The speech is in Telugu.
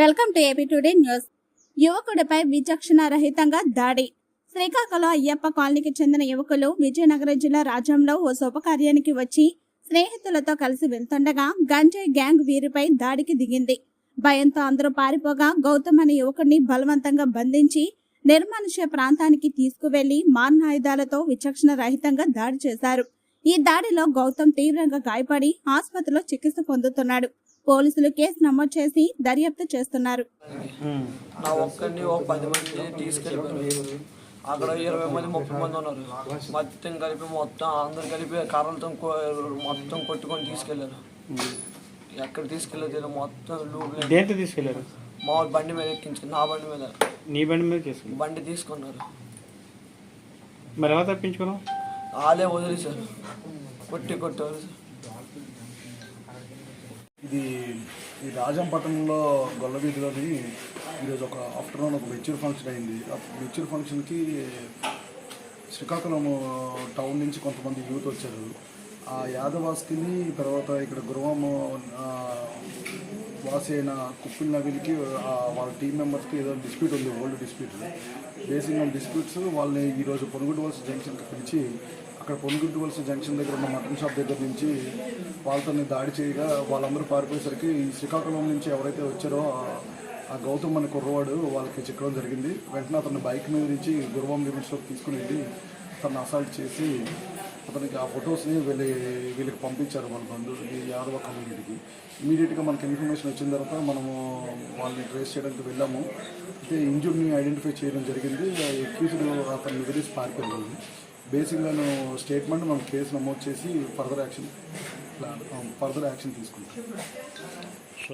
Welcome to AP today news యువకుడిపై విచక్షణ రహితంగా దాడి. శ్రీకాకుళం అయ్యప్ప కాలనీకి చెందిన యువకులు విజయనగరం జిల్లా రాజ్యంలో ఓ శుభకార్యానికి వచ్చి స్నేహితులతో కలిసి వెళ్తుండగా గంజాయి గ్యాంగ్ వీరిపై దాడికి దిగింది. భయంతో అందరూ పారిపోగా గౌతమ్ అనే యువకుడిని బలవంతంగా బంధించి నిర్మానుష్య ప్రాంతానికి తీసుకువెళ్ళి మారణాయుధాలతో విచక్షణ రహితంగా దాడి చేశారు. ఈ దాడిలో గౌతమ్ తీవ్రంగా గాయపడి ఆసుపత్రిలో చికిత్స పొందుతున్నాడు. పోలీసులు కేసు నమోదు చేసి దర్యాప్తు చేస్తున్నారు. అక్కడ ఇరవై మంది ముప్పై మంది ఉన్నారు. మొత్తం కలిపి మొత్తం అందరు కలిపి కర్రలతో మొత్తం కొట్టుకొని తీసుకెళ్ళారు ఎక్కడ తీసుకెళ్ళలేదు మొత్తం లూపులు దేంతో తీసుకెళ్ళారు మామూలు బండి మీద ఎక్కించుకుని నా బండి మీద. నీ బండి మీద బండి తీసుకున్నారు. మరి ఎలా తప్పించుకున్నావు? వాళ్ళే వదిలేశారు. కొట్టి కొట్టారు ఇది ఈ రాజంపట్నంలో గొల్లవీధిలోని ఈరోజు ఒక ఆఫ్టర్నూన్ ఒక మెచ్యూర్ ఫంక్షన్ అయింది. ఆ మెచ్యూర్ ఫంక్షన్కి శ్రీకాకుళం టౌన్ నుంచి కొంతమంది యూత్ వచ్చారు. ఆ యాదవాస్కిని తర్వాత ఇక్కడ గృహం వాసి అయిన కుప్పిల్ నవీల్కి వాళ్ళ టీం మెంబర్స్కి ఏదో డిస్ప్యూట్ ఉంది old dispute basing on disputes వాళ్ళని ఈరోజు పొనుగుడు వలస జంక్షన్కి పిలిచి అక్కడ పొనుగుడు వలస జంక్షన్ దగ్గర ఉన్న మటన్ షాప్ దగ్గర నుంచి వాళ్ళతో దాడి చేయగా వాళ్ళందరూ పారిపోయేసరికి శ్రీకాకుళం నుంచి ఎవరైతే వచ్చారో ఆ- గౌతమ్ అనే కుర్రవాడు వాళ్ళకి చిక్కడం జరిగింది. వెంటనే అతను బైక్ మీద నుంచి గురువం లిమిట్స్లోకి తీసుకుని వెళ్ళి తను అసాల్ట్ చేసి అతనికి ఆ ఫొటోస్ని వీళ్ళి వీళ్ళకి పంపించారు మన బంధువులు ఈ యాదవ కమ్యూనిటీకి. ఇమీడియట్గా మనకి ఇన్ఫర్మేషన్ వచ్చిన తర్వాత మనము వాళ్ళని ట్రేస్ చేయడానికి వెళ్ళాము. అయితే ఇంజుర్ని ఐడెంటిఫై చేయడం జరిగింది. ఎక్యూజ్డ్ అతను నిద్రేసి పారిపోయింది. బేసిక్గా స్టేట్మెంట్ మనం కేసు నమోదు చేసి further action plan further action తీసుకుంటాం